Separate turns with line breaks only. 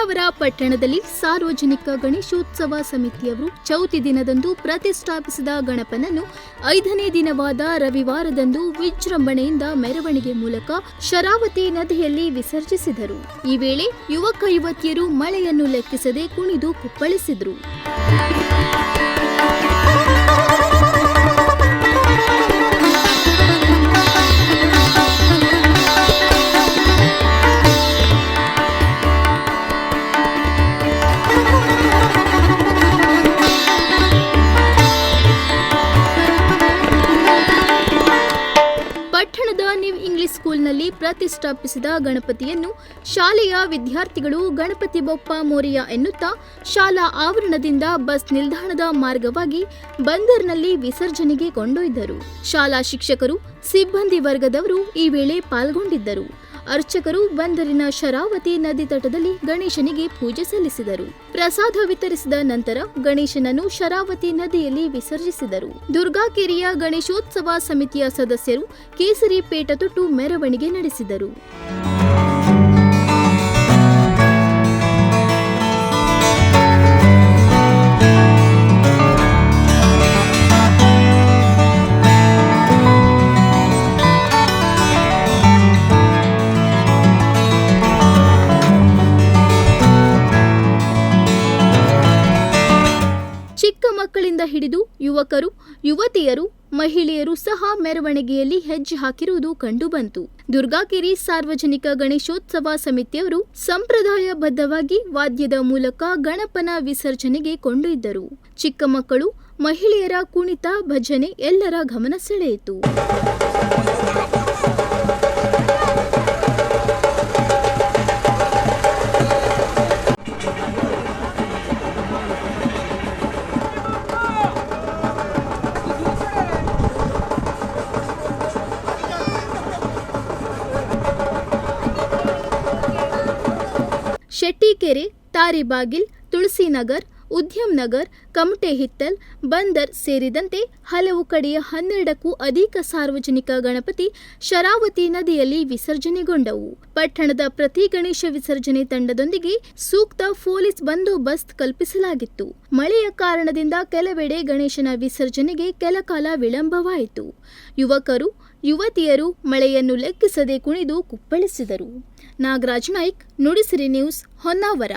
ಹೊನ್ನಾವರ ಪಟ್ಟಣದಲ್ಲಿ ಸಾರ್ವಜನಿಕ ಗಣೇಶೋತ್ಸವ ಸಮಿತಿಯವರು ಚೌತಿ ದಿನದಂದು ಪ್ರತಿಷ್ಠಾಪಿಸಿದ ಗಣಪನನ್ನು ಐದನೇ ದಿನವಾದ ರವಿವಾರದಂದು ವಿಜೃಂಭಣೆಯಿಂದ ಮೆರವಣಿಗೆ ಮೂಲಕ ಶರಾವತಿ ನದಿಯಲ್ಲಿ ವಿಸರ್ಜಿಸಿದರು. ಈ ವೇಳೆ ಯುವಕ ಯುವತಿಯರು ಮಳೆಯನ್ನು ಲೆಕ್ಕಿಸದೆ ಕುಣಿದು ಕುಪ್ಪಳಿಸಿದರು. ಇಂಗ್ಲಿಷ್ ಸ್ಕೂಲ್ನಲ್ಲಿ ಪ್ರತಿಷ್ಠಾಪಿಸಿದ ಗಣಪತಿಯನ್ನು ಶಾಲೆಯ ವಿದ್ಯಾರ್ಥಿಗಳು ಗಣಪತಿ ಬೊಪ್ಪ ಮೋರಿಯ ಎನ್ನುತ್ತಾ ಶಾಲಾ ಆವರಣದಿಂದ ಬಸ್ ನಿಲ್ದಾಣದ ಮಾರ್ಗವಾಗಿ ಬಂದರ್ನಲ್ಲಿ ವಿಸರ್ಜನೆಗೆ ಕೊಂಡೊಯ್ದರು. ಶಾಲಾ ಶಿಕ್ಷಕರು, ಸಿಬ್ಬಂದಿ ವರ್ಗದವರು ಈ ವೇಳೆ ಪಾಲ್ಗೊಂಡಿದ್ದರು. ಅರ್ಚಕರು ಬಂದರಿನ ಶರಾವತಿ ನದಿ ತಟದಲ್ಲಿ ಗಣೇಶನಿಗೆ ಪೂಜೆ ಸಲ್ಲಿಸಿದರು. ಪ್ರಸಾದ ವಿತರಿಸಿದ ನಂತರ ಗಣೇಶನನ್ನು ಶರಾವತಿ ನದಿಯಲ್ಲಿ ವಿಸರ್ಜಿಸಿದರು. ದುರ್ಗಾಕೆರೆಯ ಗಣೇಶೋತ್ಸವ ಸಮಿತಿಯ ಸದಸ್ಯರು ಕೇಸರಿ ಪೇಟ ತೊಟ್ಟು ಮೆರವಣಿಗೆ ನಡೆಸಿದರು. ಮಕ್ಕಳಿಂದ ಹಿಡಿದು ಯುವಕರು, ಯುವತಿಯರು, ಮಹಿಳೆಯರು ಸಹ ಮೆರವಣಿಗೆಯಲ್ಲಿ ಹೆಜ್ಜೆ ಹಾಕಿರುವುದು ಕಂಡುಬಂತು. ದುರ್ಗಾಗಿರಿ ಸಾರ್ವಜನಿಕ ಗಣೇಶೋತ್ಸವ ಸಮಿತಿಯವರು ಸಂಪ್ರದಾಯಬದ್ಧವಾಗಿ ವಾದ್ಯದ ಮೂಲಕ ಗಣಪನ ವಿಸರ್ಜನೆಗೆ ಕೊಂಡೊಯ್ದರು. ಚಿಕ್ಕ ಮಕ್ಕಳು, ಮಹಿಳೆಯರ ಕುಣಿತ ಭಜನೆ ಎಲ್ಲರ ಗಮನ ಸೆಳೆಯಿತು. ಶೆಟ್ಟಿಕೆರೆ, ತಾರಿಬಾಗಿಲ್, ತುಳಸಿನಗರ್ ಉದ್ಯಮ್ ನಗರ್ ಕಮಟೆ ಹಿತ್ತಲ್ ಬಂದರ್ ಸೇರಿದಂತೆ ಹಲವು ಕಡೆಯ ಹನ್ನೆರಡಕ್ಕೂ ಅಧಿಕ ಸಾರ್ವಜನಿಕ ಗಣಪತಿ ಶರಾವತಿ ನದಿಯಲ್ಲಿ ವಿಸರ್ಜನೆಗೊಂಡವು. ಪಟ್ಟಣದ ಪ್ರತಿ ಗಣೇಶ ವಿಸರ್ಜನೆ ತಂಡದೊಂದಿಗೆ ಸೂಕ್ತ ಪೊಲೀಸ್ ಬಂದೋಬಸ್ತ್ ಕಲ್ಪಿಸಲಾಗಿತ್ತು. ಮಳೆಯ ಕಾರಣದಿಂದ ಕೆಲವೆಡೆ ಗಣೇಶನ ವಿಸರ್ಜನೆಗೆ ಕೆಲಕಾಲ ವಿಳಂಬವಾಯಿತು. ಯುವಕರು ಯುವತಿಯರು ಮಳೆಯನ್ನು ಲೆಕ್ಕಿಸದೆ ಕುಣಿದು ಕುಪ್ಪಳಿಸಿದರು. ನಾಗರಾಜ್ ನಾಯ್ಕ್ ನುಡಿಸಿರಿ ನ್ಯೂಸ್ ಹೊನ್ನಾವರ.